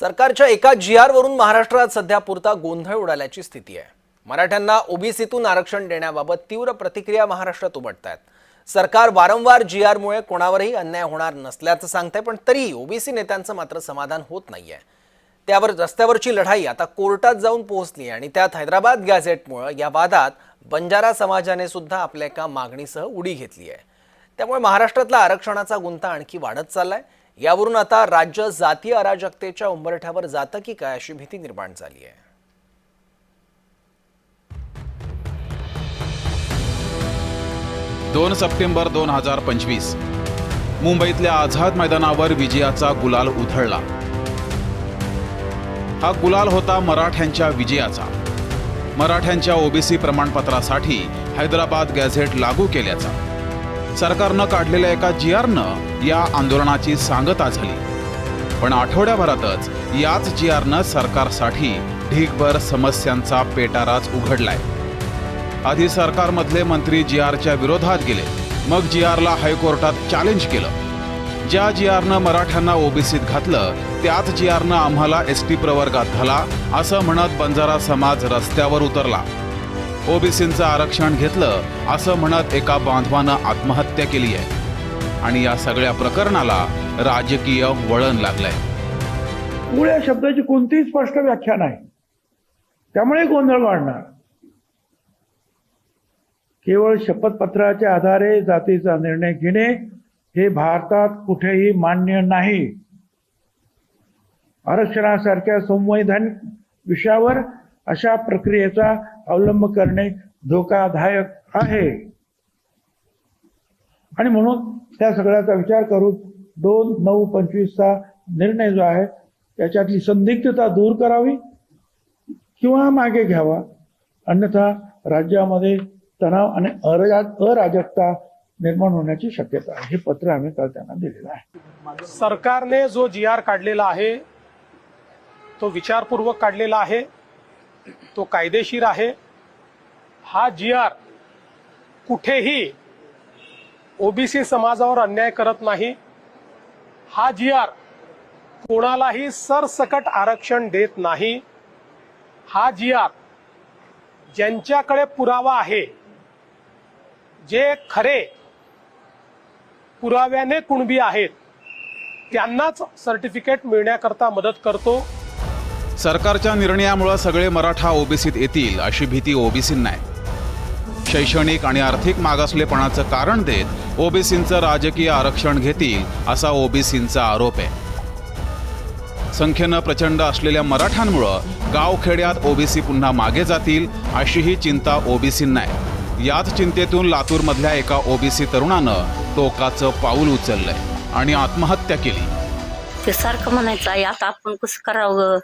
सरकारच्या एका जी आरवरून महाराष्ट्रात सध्या पुरता गोंधळ उडाल्याची स्थिती आहे. मराठ्यांना ओबीसीतून आरक्षण देण्याबाबत तीव्र प्रतिक्रिया महाराष्ट्रात उमटत आहेत सरकार वारंवार जी आरमुळे कोणावरही अन्याय होणार नसल्याचं सांगतंय पण तरीही ओबीसी नेत्यांचं मात्र समाधान होत नाहीये. त्यावर रस्त्यावरची लढाई आता कोर्टात जाऊन पोहोचली आणि त्यात हैदराबाद गॅझेटमुळे या वादात बंजारा समाजाने सुद्धा आपल्या एका मागणीसह उडी घेतली आहे. त्यामुळे महाराष्ट्रातला आरक्षणाचा गुंता आणखी वाढत चाललाय. यावरून आता राज्य जातीय अराजकतेच्या उंबरठ्यावर जातं की काय अशी भीती निर्माण झाली आहे? दोन सप्टेंबर दोन हजार पंचवीस मुंबईतल्या आझाद मैदानावर विजयाचा गुलाल उधळला. हा गुलाल होता मराठ्यांच्या विजयाचा. मराठ्यांच्या ओबीसी प्रमाणपत्रासाठी हैदराबाद गॅझेट लागू केल्याचा. सरकारनं काढलेल्या एका जी आरनं या आंदोलनाची सांगता झाली. पण आठवड्याभरातच याच जी आरनं सरकारसाठी ढीगभर समस्यांचा पेटाराच उघडलाय. आधी सरकारमधले मंत्री जी आरच्या विरोधात गेले मग जी आरला हायकोर्टात चॅलेंज केलं. ज्या जी आरनं मराठ्यांना ओबीसीत घातलं त्याच जी आरनं आम्हाला एस टी प्रवर्गात घाला असं म्हणत बंजारा समाज रस्त्यावर उतरला. ओबीसींचं आरक्षण घेतलं असं म्हणत एका बांधवानं आत्महत्या केली आहे. आणि या सगळ्या प्रकरणाला राजकीय वळण लागलंय. मुळे या शब्दाची कोणतीही स्पष्ट व्याख्या नाही. त्यामुळे गोंधळ वाढणार. केवळ शपथपत्राच्या आधारे जातीचा निर्णय घेणे हे भारतात कुठेही मान्य नाही. आरक्षणासारख्या संवैधानिक विषयावर अशा प्रक्रियेचा अवलंब करणे धोकादायक आहे. आणि म्हणून त्या सगळ्याचा विचार करून दोन नऊ पंचवीसचा निर्णय जो आहे त्याच्यातली संदिग्धता दूर करावी किंवा मागे घ्यावा. अन्यथा राज्यामध्ये तणाव आणि अराज अराजकता निर्माण होण्याची शक्यता आहे. हे पत्र आम्ही काल त्यांना दिलेलं आहे. सरकारने जो जी आर काढलेला आहे तो विचारपूर्वक काढलेला आहे. तो कायदेशीर आहे. हा जी आर कुठेही ओबीसी समाजावर अन्याय करत नाही. हा जी आर कोणालाही सरसकट आरक्षण देत नाही. हा जी आर ज्यांच्याकडे पुरावा आहे जे खरे पुराव्याने कुणबी आहेत त्यांनाच सर्टिफिकेट मिळण्याकरता मदत करतो. सरकारच्या निर्णयामुळे सगळे मराठा ओबीसीत येतील अशी भीती ओबीसींना आहे. शैक्षणिक आणि आर्थिक मागासलेपणाचं कारण देत ओबीसींचं राजकीय आरक्षण घेतील असा ओबीसींचा आरोप आहे. संख्येनं प्रचंड असलेल्या मराठ्यांमुळं गावखेड्यात ओबीसी पुन्हा मागे जातील अशीही चिंता ओबीसींना आहे. याच चिंतेतून लातूरमधल्या एका ओबीसी तरुणानं टोकाचं पाऊल उचललंय आणि आत्महत्या केली. ते सारखं म्हणायचं आता आपण कसं करावं?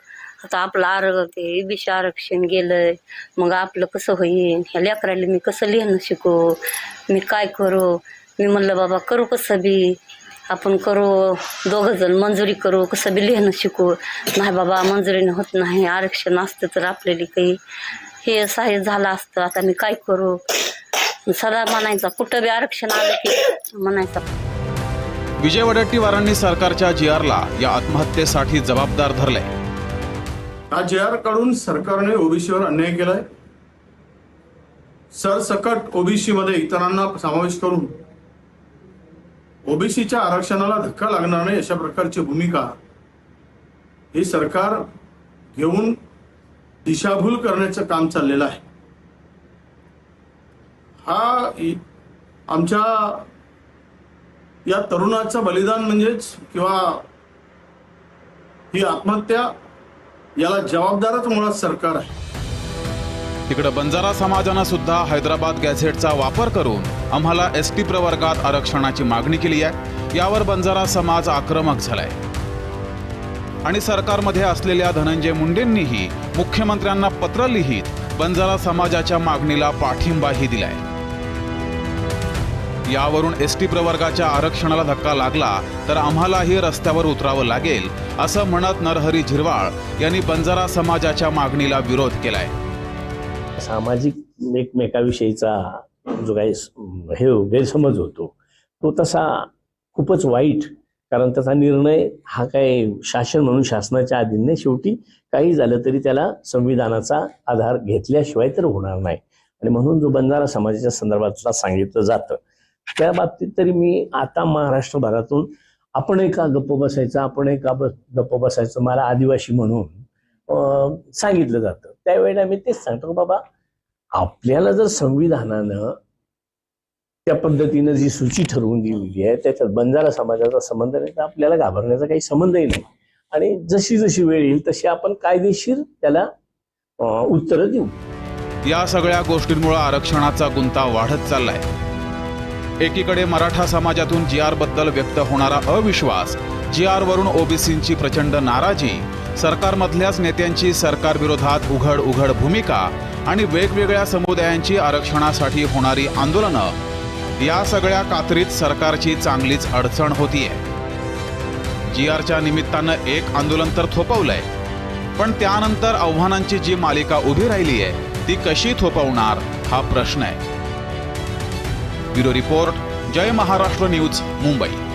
आता आपलं आर ते एबीसी आरक्षण गेलंय. मग आपलं कसं होईल? ह्या लेकराला मी कसं लिहिणं शिकू? मी काय करू? मी म्हणलं बाबा करू कसं बी? आपण करू दोघं जण मंजुरी करू कसं बी लिहिणं शिकू? नाही बाबा मंजुरीने होत नाही. आरक्षण असतं तर आपल्याला काही हे सहाय्य झालं असतं. आता मी काय करू? सदा म्हणायचा कुठं बी आरक्षण आलं की म्हणायचा. विजय वडेट्टीवारांनी सरकारच्या जी आरला या आत्महत्येसाठी जबाबदार धरले हा जे आर काढून सरकारने ओबीसीवर अन्याय केलाय सरसकट ओबीसी मध्ये इतरांना समावेश करून ओबीसीच्या आरक्षणाला धक्का लागणार नाही अशा प्रकारची भूमिका हे सरकार घेऊन दिशाभूल करण्याचं काम चाललेलं आहे. हा आमच्या या तरुणाचं बलिदान म्हणजेच किंवा ही आत्महत्या याला जबाबदारच मुळात सरकार आहे. तिकडं बंजारा समाजानं सुद्धा हैदराबाद गॅझेटचा वापर करून आम्हाला एस टी प्रवर्गात आरक्षणाची मागणी केली आहे. यावर बंजारा समाज आक्रमक झालाय. आणि सरकारमध्ये असलेल्या धनंजय मुंडेंनीही मुख्यमंत्र्यांना पत्र लिहित बंजारा समाजाच्या मागणीला पाठिंबाही दिलाय. यावरून एस टी प्रवर्गाच्या आरक्षणाला धक्का लागला तर आम्हालाही रस्त्यावर उतरावं लागेल असं म्हणत नरहरी झिरवाळ यांनी बंजारा समाजाच्या मागणीला विरोध केलाय. सामाजिक एकमेकाविषयीचा जो काही हे गैरसमज होतो तो तसा खूपच वाईट कारण त्याचा निर्णय हा काय शासन म्हणून शासनाच्या अधीनने शेवटी काही झालं तरी त्याला संविधानाचा आधार घेतल्याशिवाय तर होणार नाही. आणि म्हणून जो बंजारा समाजाच्या संदर्भात सांगितलं जातं त्या बाबतीत तरी मी आता महाराष्ट्रभरातून आपण एका गप्प बसायचं आपण एका बस गप्प बसायचं मला आदिवासी म्हणून सांगितलं जातं. त्यावेळेला मी तेच सांगतो बाबा आपल्याला जर संविधानानं त्या पद्धतीनं जी सूची ठरवून दिलेली आहे त्याच्यात बंजारा समाजाचा संबंध नाही तर आपल्याला घाबरण्याचा काही संबंधही नाही. आणि जशी जशी वेळ येईल तशी आपण कायदेशीर त्याला उत्तरं देऊ. या सगळ्या गोष्टींमुळे आरक्षणाचा गुंता वाढत चाललाय. एकीकडे मराठा समाजातून जी आरबद्दल व्यक्त होणारा अविश्वास जी आरवरून ओबीसींची प्रचंड नाराजी सरकारमधल्याच नेत्यांची सरकारविरोधात उघड उघड भूमिका आणि वेगवेगळ्या समुदायांची आरक्षणासाठी होणारी आंदोलनं या सगळ्या कात्रीत सरकारची चांगलीच अडचण होतीये. जी आरच्या निमित्तानं एक आंदोलन तर थोपवलंय पण त्यानंतर आव्हानांची जी मालिका उभी राहिली आहे ती कशी थोपवणार हा प्रश्न आहे bureau report Jai Maharashtra news Mumbai.